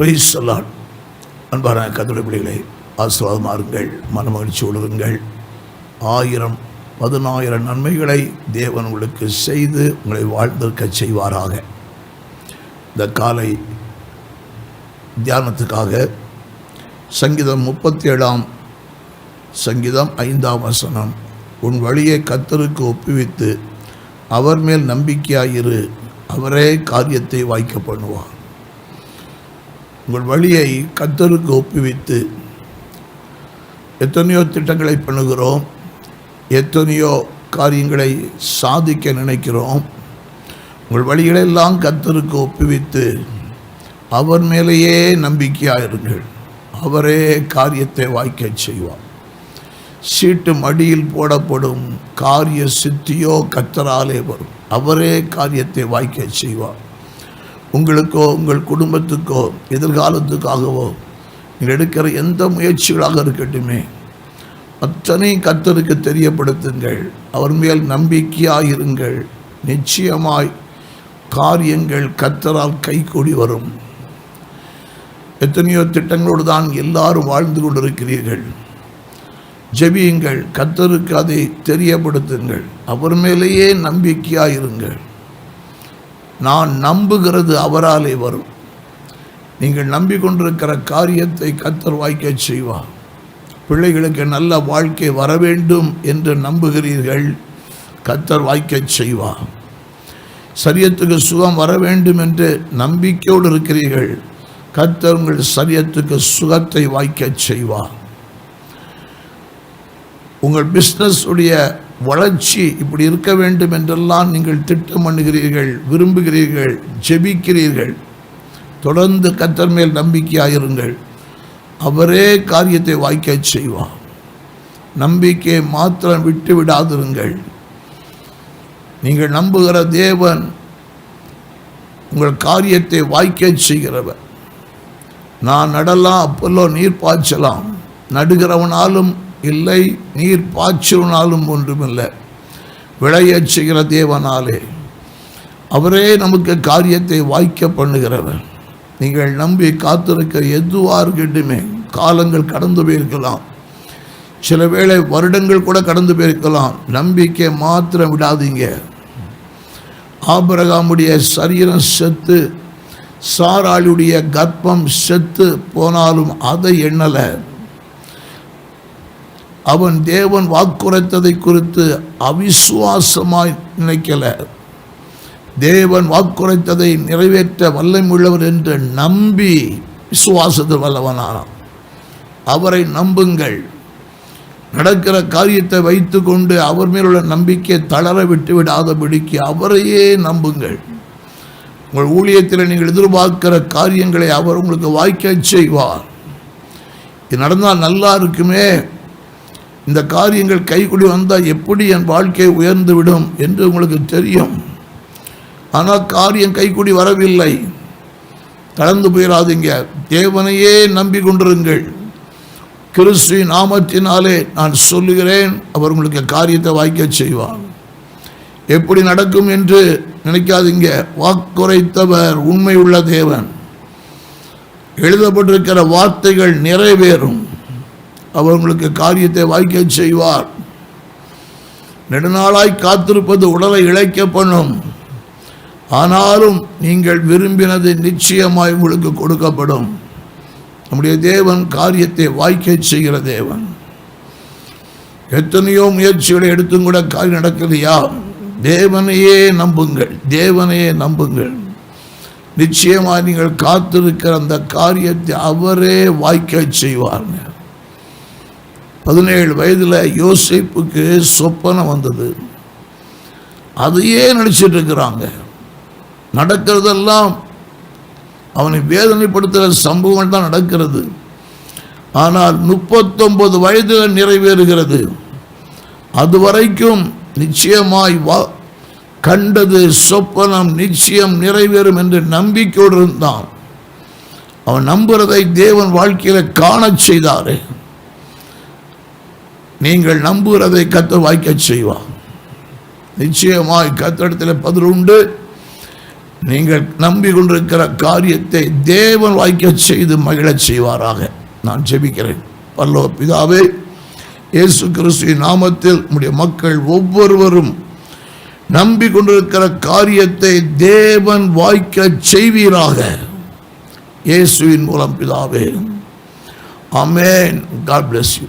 Price சொல்லான் அன்பான கத்தோட பிள்ளைகளை ஆசீர்வாதமாருங்கள் மனமகிழ்ச்சி உணருங்கள் ஆயிரம் பதினாயிரம் நன்மைகளை தேவன் உங்களுக்கு செய்து உங்களை வாழ்ந்திருக்க செய்வாராக. இந்த காலை தியானத்துக்காக சங்கீதம் முப்பத்தி ஏழாம் சங்கீதம் ஐந்தாம் வசனம் உன் வழியை கத்தருக்கு ஒப்புவித்து அவர் மேல் நம்பிக்கையாயிரு அவரே காரியத்தை வாய்க்க பண்ணுவார். உங்கள் வழியை கத்தருக்கு ஒப்புவித்து எத்தனையோ திட்டங்களை பண்ணுகிறோம் எத்தனையோ காரியங்களை சாதிக்க நினைக்கிறோம். உங்கள் வழிகளெல்லாம் கத்தருக்கு ஒப்புவித்து அவர் மேலேயே நம்பிக்கையாயிருங்கள். அவரே காரியத்தை வாய்க்க செய்வார். சீட்டு மடியில் போடப்படும் காரிய சித்தியோ கத்தராலே வரும். அவரே காரியத்தை வாய்க்க செய்வார். உங்களுக்கோ உங்கள் குடும்பத்துக்கோ எதிர்காலத்துக்காகவோ நீங்கள் எடுக்கிற எந்த முயற்சிகளாக இருக்கட்டுமே அத்தனை கத்தருக்கு தெரியப்படுத்துங்கள். அவர் மேல் நம்பிக்கையாயிருங்கள் நிச்சயமாய் காரியங்கள் கத்தரால் கைகூடி வரும். எத்தனையோ திட்டங்களோடு தான் எல்லாரும் வாழ்ந்து கொண்டிருக்கிறீர்கள். ஜெபியுங்கள். கத்தருக்கு அதை தெரியப்படுத்துங்கள். அவர் மேலேயே நம்பிக்கையாயிருங்கள் நான் நம்புகிறது அவராலே வரும். நீங்கள் நம்பிக்கொண்டிருக்கிற காரியத்தை கத்தர் வாய்க்க செய்வார் பிள்ளைகளுக்கு நல்ல வாழ்க்கை வர வேண்டும் என்று நம்புகிறீர்கள். கத்தர் வாய்க்க செய்வார் சரியத்துக்கு சுகம் வர வேண்டும் என்று நம்பிக்கையோடு இருக்கிறீர்கள். கத்தர் உங்கள் சரியத்துக்கு சுகத்தை வாய்க்க செய்வார் உங்கள் பிஸ்னஸ் உடைய வளர்ச்சி இப்படி இருக்க வேண்டும் என்றெல்லாம் நீங்கள் திட்டம் பண்ணுகிறீர்கள் விரும்புகிறீர்கள் ஜெபிக்கிறீர்கள். தொடர்ந்து கத்தர் மேல் நம்பிக்கையாயிருங்கள். அவரே காரியத்தை வாய்க்க செய்வார். நம்பிக்கையை மாத்திரம் விட்டு விடாதிருங்கள். நீங்கள் நம்புகிற தேவன் உங்கள் காரியத்தை வாய்க்க செய்கிறவர். நான் நடலாம் அப்பல்லோ நீர் பாய்ச்சலாம். நடுகிறவனாலும் இல்லை நீர் பாய்ச்சுவனாலும் ஒன்றுமில்லை. விளையச் செய்கிற தேவனாலே. அவரே நமக்கு காரியத்தை வாய்க்க பண்ணுகிறவர். நீங்கள் நம்பி காத்திருக்க எதுவாக இருக்கட்டுமே காலங்கள் கடந்து போயிருக்கலாம். சில வேளை வருடங்கள் கூட கடந்து போயிருக்கலாம். நம்பிக்கை மாத்திரம் விடாதீங்க. ஆபரகாமுடைய சரீரம் செத்து சாராளுடைய கர்ப்பம் செத்து போனாலும் அதை எண்ணலை. அவன் தேவன் வாக்குரைத்ததை குறித்து அவிசுவாசமாய் நினைக்கல. தேவன் வாக்குரைத்ததை நிறைவேற்ற வல்லமுள்ளவர் என்று நம்பி விசுவாசத்தில் வல்லவனானான். அவரை நம்புங்கள். நடக்கிற காரியத்தை வைத்துக்கொண்டு அவர் மேலுள்ள நம்பிக்கை தளர விட்டு விடாதபடிக்கு அவரையே நம்புங்கள். உங்கள் ஊழியத்தில் நீங்கள் எதிர்பார்க்கிற காரியங்களை அவர் உங்களுக்கு வாய்க்க செய்வார். இது நடந்தால் நல்லா இருக்குமே. இந்த காரியங்கள் கைக்குடி வந்தால் எப்படி என் வாழ்க்கை உயர்ந்து விடும் என்று உங்களுக்கு தெரியும். ஆனால் காரியம் கைக்குடி வரவில்லை. கலந்து போயிடாதீங்க தேவனையே நம்பி கொண்டிருங்கள். கிறிஸ்து நாமத்தினாலே நான் சொல்லுகிறேன் அவர் உங்களுக்கு காரியத்தை வாய்க்க செய்வார். எப்படி நடக்கும் என்று நினைக்காதீங்க. வாக்குரைத்தவர் உண்மை உள்ள தேவன். எழுதப்பட்டிருக்கிற வார்த்தைகள் நிறைவேறும். அவர் உங்களுக்கு காரியத்தை வாய்க்க செய்வார். நெடுநாளாய் காத்திருப்பது உடலை இழைக்க பண்ணும் ஆனாலும் நீங்கள் விரும்பினது நிச்சயமாய் உங்களுக்கு கொடுக்கப்படும். நம்முடைய தேவன் காரியத்தை வாய்க்க செய்கிற தேவன். எத்தனையோ முயற்சிகளை எடுத்தும் கூட காரியம் நடக்கலையா? தேவனையே நம்புங்கள் தேவனையே நம்புங்கள். நிச்சயமாக நீங்கள் காத்திருக்கிற அந்த காரியத்தை அவரே வாய்க்க செய்வார்கள் பதினேழு வயதில் யோசிப்புக்கு சொப்பனம் வந்தது. அதையே நடிச்சிட்டு இருக்கிறாங்க. நடக்கிறதெல்லாம் அவனை வேதனைப்படுத்துகிற சம்பவம் தான் நடக்கிறது. ஆனால் முப்பத்தொன்பது வயதில் நிறைவேறுகிறது. அது வரைக்கும் நிச்சயமாய் வா கண்டது சொப்பனம் நிச்சயம் நிறைவேறும் என்று நம்பிக்கையோடு இருந்தான். அவன் நம்புறதை தேவன் வாழ்க்கையில் காணச் செய்தாரே. நீங்கள் நம்புகிறதை கத்த வாய்க்க செய்வார். நிச்சயமாய் கத்தடத்தில் பதில் உண்டு. நீங்கள் நம்பி கொண்டிருக்கிற காரியத்தை தேவன் வாய்க்க செய்து மகிழச் செய்வாராக. நான் ஜெபிக்கிறேன். பல்லோ பிதாவே இயேசு கிறிஸ்து நாமத்தில் நம்முடைய மக்கள் ஒவ்வொருவரும் நம்பி கொண்டிருக்கிற காரியத்தை தேவன் வாய்க்க செய்வீராக. இயேசுவின் மூலம் பிதாவே. அமேன் காட் பிளஸ் யூ